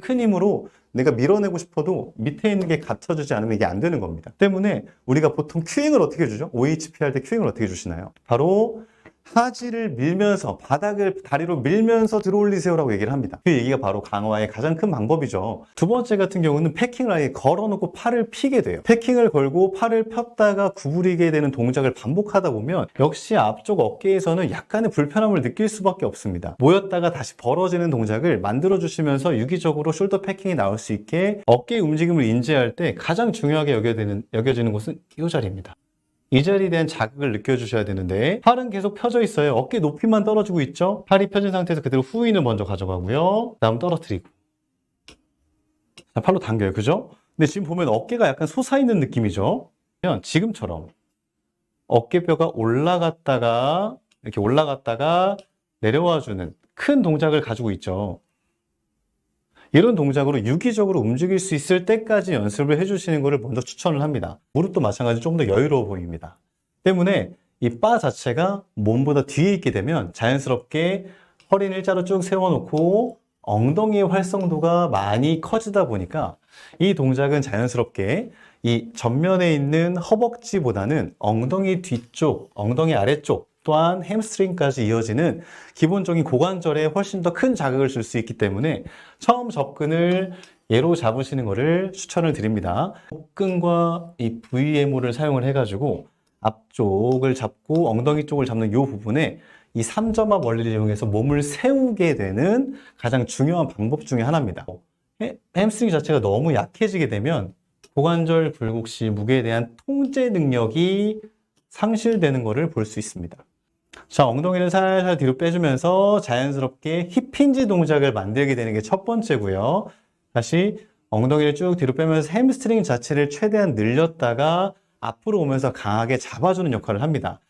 큰 힘으로 내가 밀어내고 싶어도 밑에 있는 게 갖춰주지 않으면 이게 안 되는 겁니다. 때문에 우리가 보통 큐잉을 어떻게 해주죠? OHP 할 때 큐잉을 어떻게 해주시나요? 바로 하지를 밀면서 바닥을 다리로 밀면서 들어올리세요라고 얘기를 합니다. 그 얘기가 바로 강화의 가장 큰 방법이죠. 두 번째 같은 경우는 패킹을 아예 걸어놓고 팔을 피게 돼요. 패킹을 걸고 팔을 폈다가 구부리게 되는 동작을 반복하다 보면 역시 앞쪽 어깨에서는 약간의 불편함을 느낄 수밖에 없습니다. 모였다가 다시 벌어지는 동작을 만들어 주시면서 유기적으로 숄더 패킹이 나올 수 있게 어깨 움직임을 인지할 때 가장 중요하게 여겨지는, 여겨지는 곳은 이 자리입니다. 이 자리에 대한 자극을 느껴주셔야 되는데 팔은 계속 펴져 있어요. 어깨 높이만 떨어지고 있죠? 팔이 펴진 상태에서 그대로 후인을 먼저 가져가고요. 다음 떨어뜨리고 자, 팔로 당겨요. 그죠? 근데 지금 보면 어깨가 약간 솟아있는 느낌이죠? 지금처럼 어깨뼈가 올라갔다가 이렇게 올라갔다가 내려와주는 큰 동작을 가지고 있죠. 이런 동작으로 유기적으로 움직일 수 있을 때까지 연습을 해주시는 것을 먼저 추천을 합니다. 무릎도 마찬가지로 조금 더 여유로워 보입니다. 때문에 이 바 자체가 몸보다 뒤에 있게 되면 자연스럽게 허리는 일자로 쭉 세워놓고 엉덩이의 활성도가 많이 커지다 보니까 이 동작은 자연스럽게 이 전면에 있는 허벅지보다는 엉덩이 뒤쪽, 엉덩이 아래쪽 또한 햄스트링까지 이어지는 기본적인 고관절에 훨씬 더 큰 자극을 줄 수 있기 때문에 처음 접근을 예로 잡으시는 것을 추천을 드립니다. 복근과 이 VMO를 사용을 해가지고 앞쪽을 잡고 엉덩이 쪽을 잡는 이 부분에 이 3점합 원리를 이용해서 몸을 세우게 되는 가장 중요한 방법 중에 하나입니다. 해- 햄스트링 자체가 너무 약해지게 되면 고관절 굴곡 시 무게에 대한 통제 능력이 상실되는 것을 볼 수 있습니다. 자, 엉덩이를 살살 뒤로 빼주면서 자연스럽게 힙힌지 동작을 만들게 되는 게 첫 번째고요. 다시 엉덩이를 쭉 뒤로 빼면서 햄스트링 자체를 최대한 늘렸다가 앞으로 오면서 강하게 잡아주는 역할을 합니다.